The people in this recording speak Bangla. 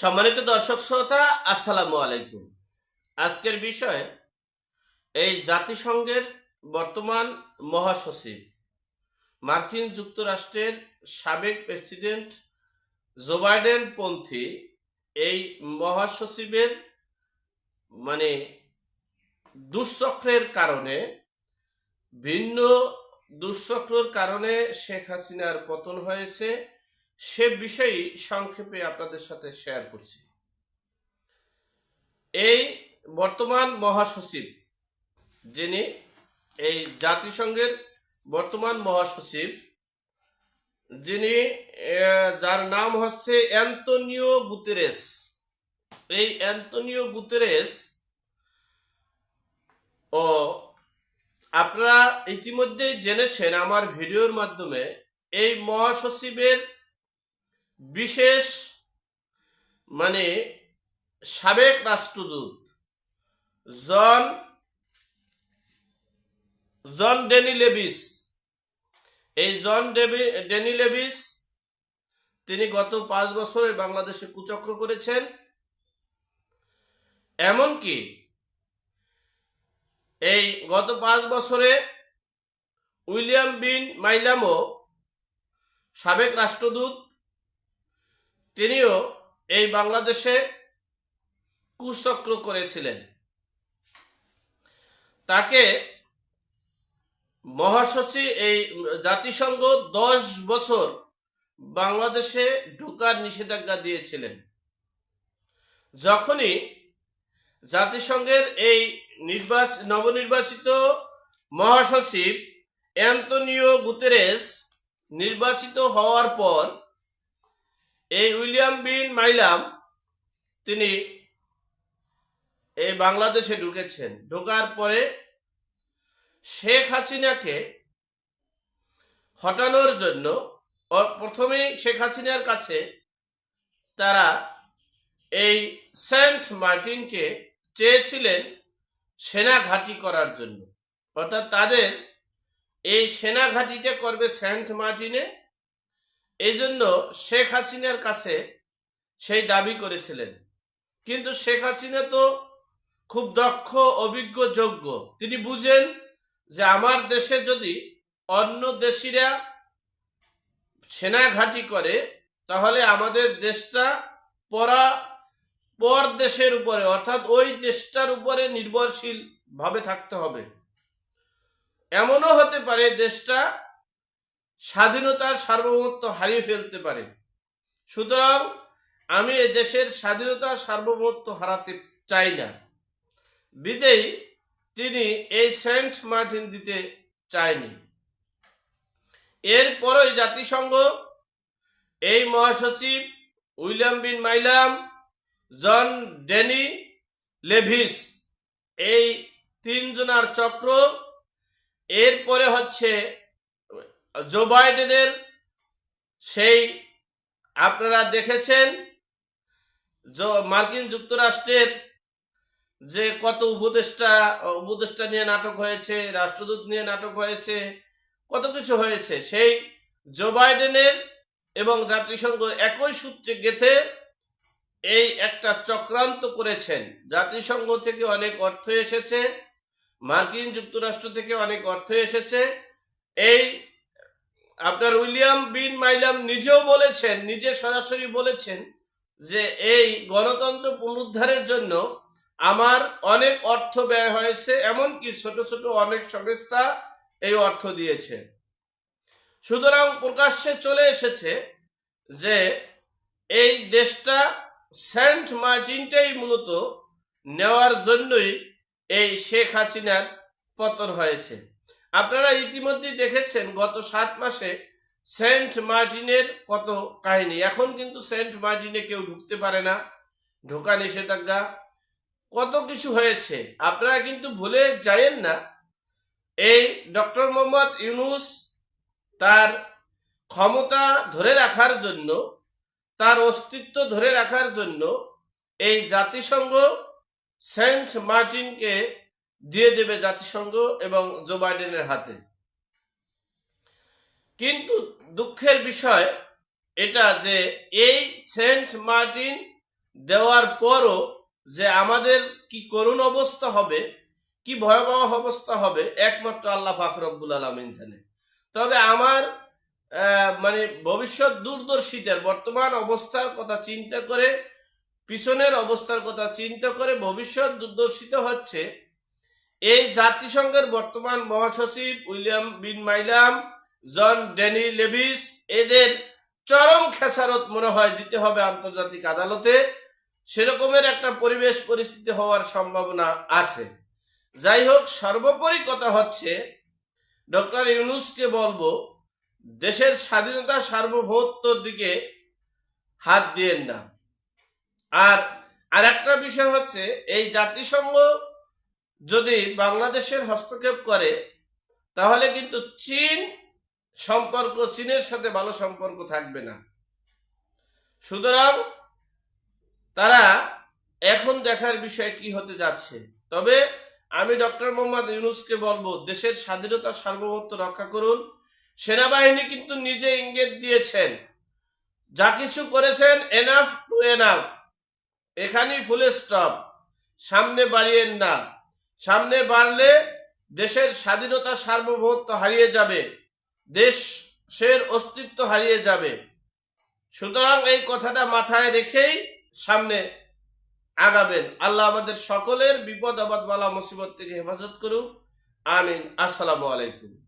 সম্মানিত দর্শক শ্রোতা, আসসালামু আলাইকুম। আজকের বিষয়, এই জাতিসংঘের বর্তমান মহাসচিব, মার্কিন যুক্তরাষ্ট্রের সাবেক প্রেসিডেন্ট জো বাইডেন পন্থী, এই মহাসচিবের মানে দুঃচক্রের কারণে, ভিন্ন দুঃচক্রর কারণে শেখ হাসিনার পতন হয়েছে। সে বিষয়ে সংক্ষেপে আপনাদের সাথে শেয়ার করছি। এই বর্তমান মহাসচিব, যিনি এই জাতিসংঘের বর্তমান মহাসচিব, যিনি যার নাম হচ্ছে অ্যান্তনিও গুতেরেস। এই অ্যান্তনিও গুতেরেস ও আপনারা ইতিমধ্যেই জেনেছেন আমার ভিডিওর মাধ্যমে এই মহাসচিবের বিশেষ মানে সাবেক রাষ্ট্রদূত জন জন ডেনি লেভিস। এই জন ডেনি লেভিস, তিনি গত পাঁচ বছরে বাংলাদেশে কুচক্র করেছেন। এমনকি এই গত পাঁচ বছরে উইলিয়াম বিন মাইলামও সাবেক রাষ্ট্রদূত তিনিও এই বাংলাদেশে কুচক্র করেছিলেন। তাকে মহাসচিব, এই জাতিসংঘ দশ বছর বাংলাদেশে ঢোকার নিষেধাজ্ঞা দিয়েছিলেন। যখনই জাতিসংঘের এই নির্বাচ, নবনির্বাচিত মহাসচিব অ্যান্তনিও গুতেরেস নির্বাচিত হওয়ার পর এই উইলিয়াম বিন মাইলাম, তিনি এই বাংলাদেশে ঢুকেছেন। ঢোকার পরে শেখ হাসিনাকে হটানোর জন্য প্রথমেই শেখ হাসিনার কাছে তারা এই সেন্ট মার্টিনকে চেয়েছিলেন সেনা ঘাঁটি করার জন্য। অর্থাৎ তাদের এই সেনা ঘাঁটিটা করবে সেন্ট মার্টিনে। এই জন্য শেখ হাসিনার কাছে সেই দাবি করেছিলেন। কিন্তু শেখ হাসিনা তো খুব দক্ষ, অভিজ্ঞ, যোগ্য। তিনি বুঝেন যে আমার দেশে যদি অন্য দেশিরা সেনা ঘাঁটি করে, তাহলে আমাদের দেশটা পরা পর দেশের উপরে, অর্থাৎ ওই দেশটার উপরে নির্ভরশীল ভাবে থাকতে হবে। এমনও হতে পারে দেশটা স্বাধীনতার সার্বভৌমত্ব হারিয়ে ফেলতে পারে। সুতরাং আমি এ দেশের স্বাধীনতার সার্বভৌমত্ব হারাতে চাই না। বিদেই তিনি এই সেন্ট মার্টিন দিতে চায়নি। এরপরই জাতিসংঘ, এই মহাসচিব William Bin Milam, John Danny Lewis, এই তিনজনার চক্র, এরপরে হচ্ছে জো বাইডেনের সেই আপনারা দেখেছেন মার্কিন যুক্তরাষ্ট্রের যে কত উপদেষ্টা উপদেষ্টা নিয়ে নাটক হয়েছে, রাষ্ট্রদূত নিয়ে নাটক হয়েছে, কত কিছু হয়েছে। সেই জো বাইডেনের এবং জাতিসংঘ একই সূত্রে গেথে এই একটা চক্রান্ত করেছেন। জাতিসংঘ থেকে অনেক অর্থ এসেছে, মার্কিন যুক্তরাষ্ট্র থেকে অনেক অর্থ এসেছে। এই আপনার উইলিয়াম বিন মাইলাম নিজেও বলেছেন, নিজে সরাসরি বলেছেন যে এই গণতন্ত্র পুনরুদ্ধারের জন্য আমার অনেক অর্থ ব্যয় হয়েছে, এমনকি ছোট ছোট অনেক সংস্থা এই অর্থ দিয়েছে। সুতরাং প্রকাশ্যে চলে এসেছে যে এই দেশটা সেন্ট মার্টিনটাই মূলত নেওয়ার জন্যই এই শেখ হাসিনার পতন হয়েছে। আপনারা ইতিমধ্যে দেখেছেন গত সাত মাসে সেন্ট মার্টিনের কত কাহিনী। এখন কিন্তু সেন্ট মার্টিনে কেউ ঢুকতে পারে না। ঢোকা নিষেধাজ্ঞা, কত কিছু হয়েছে। আপনারা কিন্তু ভুলে যায়েন না। এই ডক্টর মোহাম্মদ ইউনুস তার ক্ষমতা ধরে রাখার জন্য, তার অস্তিত্ব ধরে রাখার জন্য এই জাতিসংঘ সেন্ট মার্টিনকে দিয়ে দেবে জাতিসংঘ এবং জো বাইডেনের হাতে। কিন্তু দুঃখের বিষয় এটা যে এই সেন্ট মার্টিন দেওয়ার পরও যে আমাদের কি করুণ অবস্থা হবে, কি ভয়াবহ অবস্থা হবে, একমাত্র আল্লাহ ফাকরবুল আলমিন জানে। তবে আমার মানে ভবিষ্যৎ দূরদর্শিতার বর্তমান অবস্থার কথা চিন্তা করে, পিছনের অবস্থার কথা চিন্তা করে ভবিষ্যৎ দূরদর্শিত হচ্ছে এই জাতিসংঘের বর্তমান মহাসচিব William Bin Milam, John Danny Lewis, এদের চরম খেসারত মনে হয় দিতে হবে আন্তর্জাতিক আদালতে। সেরকমের একটা পরিবেশ পরিস্থিতি হওয়ার সম্ভাবনা আছে। যাই হোক, সর্বোপরি কথা হচ্ছে, ডক্টর ইউনুসকে বলব, দেশের স্বাধীনতা সার্বভৌমত্বর দিকে হাত দিয়েন না। আর আর একটা বিষয় হচ্ছে, এই জাতিসংঘ যদি বাংলাদেশের হস্তক্ষেপ করে, তাহলে কিন্তু চীন সম্পর্ক, চীনের সাথে ভালো সম্পর্ক থাকবে না। সুতরাং তারা এখন দেখার বিষয় কি হতে যাচ্ছে। তবে আমি ডক্টর মোহাম্মদ ইউনুসকে বলব, দেশের স্বাধীনতা সার্বভৌমত্ব রক্ষা করুন। সেনাবাহিনী কিন্তু নিজে ইঙ্গিত দিয়েছেন, যা কিছু করেছেন এনাফ টু এনাফ এখানেই ফুল স্টপ সামনে বাড়িয়েন না। সামনে বাড়লে দেশের স্বাধীনতা সার্বভৌমত্ব হারিয়ে যাবে, দেশের অস্তিত্ব হারিয়ে যাবে। সুতরাং এই কথাটা মাথায় রেখেই সামনে আগাবেন। আল্লাহ আমাদের সকলের বিপদ আবাদ বালা মুসিবত থেকে হেফাজত করুক। আমিন। আসসালামু আলাইকুম।